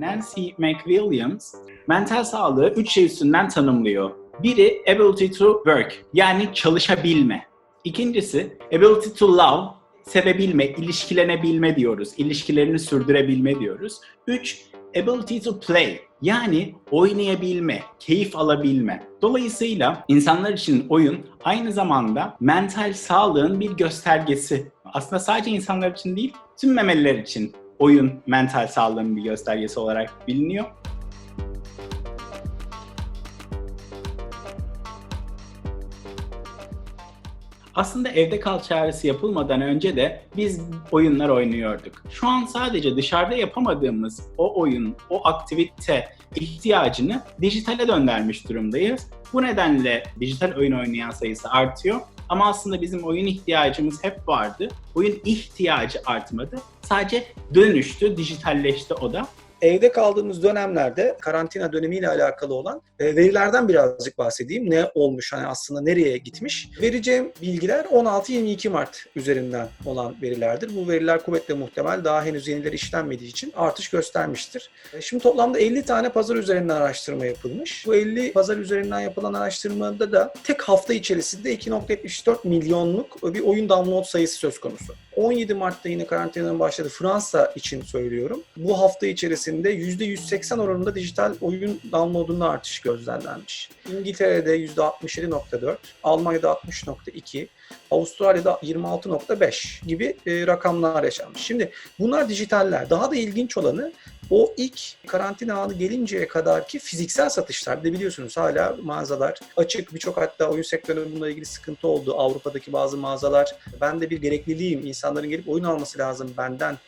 Nancy McWilliams mental sağlığı üç şey üstünden tanımlıyor. Biri ability to work yani çalışabilme. İkincisi ability to love sevebilme, ilişkilenebilme diyoruz. İlişkilerini sürdürebilme diyoruz. Üç, ability to play yani oynayabilme, keyif alabilme. Dolayısıyla insanlar için oyun aynı zamanda mental sağlığın bir göstergesi. Aslında sadece insanlar için değil, tüm memeliler için oyun mental sağlığın bir göstergesi olarak biliniyor. Aslında evde kal çağrısı yapılmadan önce de biz oyunlar oynuyorduk. Şu an sadece dışarıda yapamadığımız o oyun, o aktivite ihtiyacını dijitale döndürmüş durumdayız. Bu nedenle dijital oyun oynayan sayısı artıyor. Ama aslında bizim oyun ihtiyacımız hep vardı. Oyun ihtiyacı artmadı. Sadece dönüştü, dijitalleşti o da evde kaldığımız dönemlerde karantina dönemiyle alakalı olan e, verilerden birazcık bahsedeyim. Ne olmuş hani aslında nereye gitmiş? Vereceğim bilgiler 16-22 Mart üzerinden olan verilerdir. Bu veriler kuvvetle muhtemel daha henüz yenileri işlenmediği için artış göstermiştir. E, şimdi toplamda 50 tane pazar üzerinden araştırma yapılmış. Bu 50 pazar üzerinden yapılan araştırmada da tek hafta içerisinde 2.74 milyonluk bir oyun download sayısı söz konusu. 17 Mart'ta yine karantinanın başladı. Fransa için söylüyorum. Bu hafta içerisinde %180 oranında dijital oyun downloadunda artış gözlemlenmiş. İngiltere'de %67.4, Almanya'da 60.2, Avustralya'da 26.5 gibi e, rakamlar yaşanmış. Şimdi bunlar dijitaller. Daha da ilginç olanı o ilk karantina anı gelinceye kadar ki fiziksel satışlar de biliyorsunuz hala mağazalar açık. Birçok hatta oyun sektöründe bununla ilgili sıkıntı oldu. Avrupa'daki bazı mağazalar ben de bir gerekliliğim. insanların gelip oyun alması lazım benden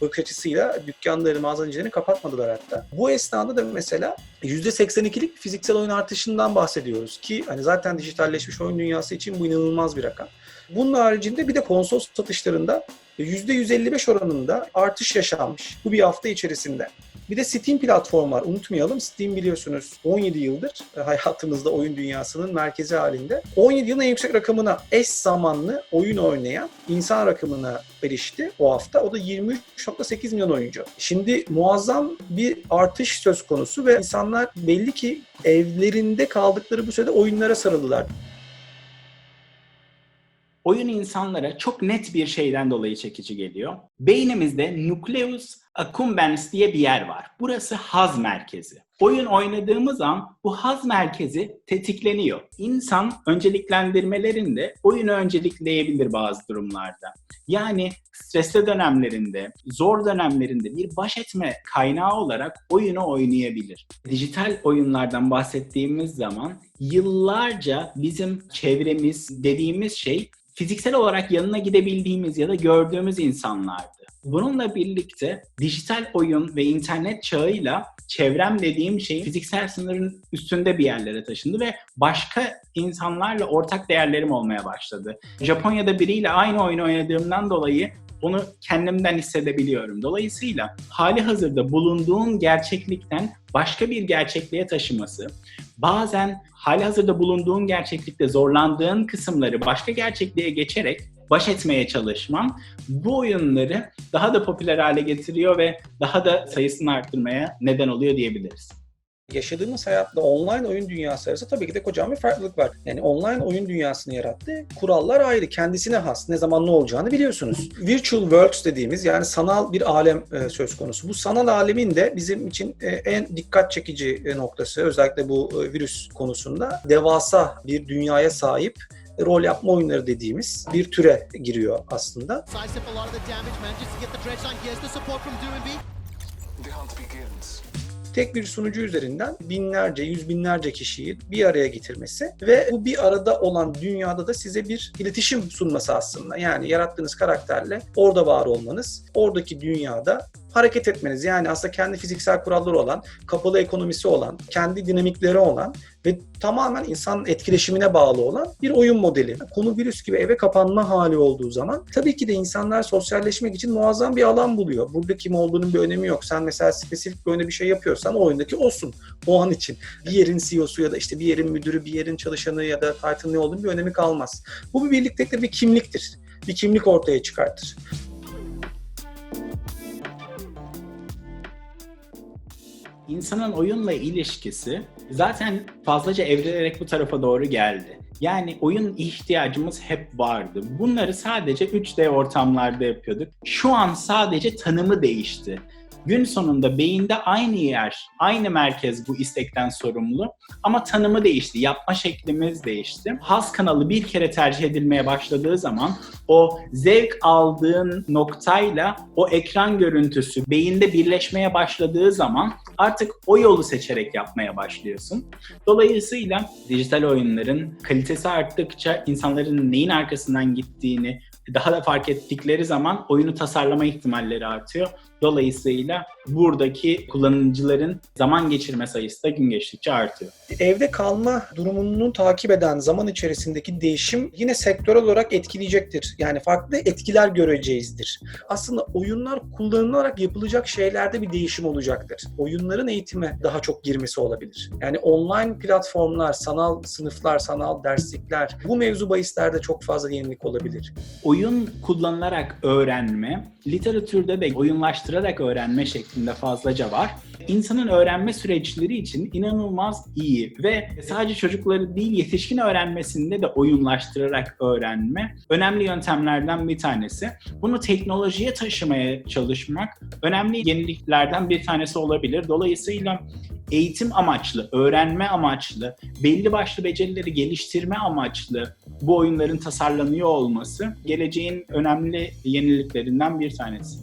bakış açısıyla dükkanları, mağazacılarını kapatmadılar hatta. Bu esnada da mesela %82'lik fiziksel oyun artışından bahsediyoruz ki hani zaten dijitalleşmiş oyun dünyası için bu inanılmaz bir rakam. Bunun haricinde bir de konsol satışlarında %155 oranında artış yaşanmış bu bir hafta içerisinde. Bir de Steam platformu var. Unutmayalım Steam biliyorsunuz 17 yıldır hayatımızda oyun dünyasının merkezi halinde. 17 yılın en yüksek rakamına eş zamanlı oyun oynayan insan rakamına erişti o hafta. O da 23.8 milyon oyuncu. Şimdi muazzam bir artış söz konusu ve insanlar belli ki evlerinde kaldıkları bu sürede oyunlara sarıldılar. Oyun insanlara çok net bir şeyden dolayı çekici geliyor. Beynimizde nucleus accumbens diye bir yer var. Burası haz merkezi. Oyun oynadığımız an bu haz merkezi tetikleniyor. İnsan önceliklendirmelerinde oyunu öncelikleyebilir bazı durumlarda. Yani stresli dönemlerinde, zor dönemlerinde bir baş etme kaynağı olarak oyunu oynayabilir. Dijital oyunlardan bahsettiğimiz zaman yıllarca bizim çevremiz dediğimiz şey fiziksel olarak yanına gidebildiğimiz ya da gördüğümüz insanlardı. Bununla birlikte dijital oyun ve internet çağıyla çevrem dediğim şey fiziksel sınırın üstünde bir yerlere taşındı ve başka insanlarla ortak değerlerim olmaya başladı. Japonya'da biriyle aynı oyunu oynadığımdan dolayı onu kendimden hissedebiliyorum. Dolayısıyla hali hazırda bulunduğun gerçeklikten başka bir gerçekliğe taşıması, bazen hali hazırda bulunduğun gerçeklikte zorlandığın kısımları başka gerçekliğe geçerek baş etmeye çalışman bu oyunları daha da popüler hale getiriyor ve daha da sayısını arttırmaya neden oluyor diyebiliriz yaşadığımız hayatta online oyun dünyası arasında tabii ki de kocaman bir farklılık var. Yani online oyun dünyasını yarattı. Kurallar ayrı, kendisine has. Ne zaman ne olacağını biliyorsunuz. Virtual Worlds dediğimiz yani sanal bir alem e, söz konusu. Bu sanal alemin de bizim için e, en dikkat çekici e, noktası özellikle bu e, virüs konusunda devasa bir dünyaya sahip rol yapma oyunları dediğimiz bir türe giriyor aslında. The hunt begins tek bir sunucu üzerinden binlerce, yüz binlerce kişiyi bir araya getirmesi ve bu bir arada olan dünyada da size bir iletişim sunması aslında. Yani yarattığınız karakterle orada var olmanız, oradaki dünyada hareket etmeniz. Yani aslında kendi fiziksel kuralları olan, kapalı ekonomisi olan, kendi dinamikleri olan ve tamamen insanın etkileşimine bağlı olan bir oyun modeli. Konu virüs gibi eve kapanma hali olduğu zaman tabii ki de insanlar sosyalleşmek için muazzam bir alan buluyor. Burada kim olduğunun bir önemi yok. Sen mesela spesifik böyle bir şey yapıyorsan o oyundaki olsun o an için. Bir yerin CEO'su ya da işte bir yerin müdürü, bir yerin çalışanı ya da title ne olduğunu bir önemi kalmaz. Bu bir birliktelikte bir kimliktir. Bir kimlik ortaya çıkartır. İnsanın oyunla ilişkisi zaten fazlaca evrilerek bu tarafa doğru geldi. Yani oyun ihtiyacımız hep vardı. Bunları sadece 3D ortamlarda yapıyorduk. Şu an sadece tanımı değişti. Gün sonunda beyinde aynı yer, aynı merkez bu istekten sorumlu ama tanımı değişti, yapma şeklimiz değişti. Haz kanalı bir kere tercih edilmeye başladığı zaman o zevk aldığın noktayla o ekran görüntüsü beyinde birleşmeye başladığı zaman artık o yolu seçerek yapmaya başlıyorsun. Dolayısıyla dijital oyunların kalitesi arttıkça insanların neyin arkasından gittiğini daha da fark ettikleri zaman oyunu tasarlama ihtimalleri artıyor. Dolayısıyla buradaki kullanıcıların zaman geçirme sayısı da gün geçtikçe artıyor. Evde kalma durumunu takip eden zaman içerisindeki değişim yine sektörel olarak etkileyecektir. Yani farklı etkiler göreceğizdir. Aslında oyunlar kullanılarak yapılacak şeylerde bir değişim olacaktır. Oyunların eğitime daha çok girmesi olabilir. Yani online platformlar, sanal sınıflar, sanal derslikler bu mevzu bahislerde çok fazla yenilik olabilir. Oyun kullanılarak öğrenme, literatürde de oyunlaştırarak öğrenme şeklinde fazlaca var. İnsanın öğrenme süreçleri için inanılmaz iyi ve sadece çocukları değil yetişkin öğrenmesinde de oyunlaştırarak öğrenme önemli yöntemlerden bir tanesi. Bunu teknolojiye taşımaya çalışmak önemli yeniliklerden bir tanesi olabilir. Dolayısıyla eğitim amaçlı, öğrenme amaçlı, belli başlı becerileri geliştirme amaçlı bu oyunların tasarlanıyor olması geleceğin önemli yeniliklerinden bir tanesi.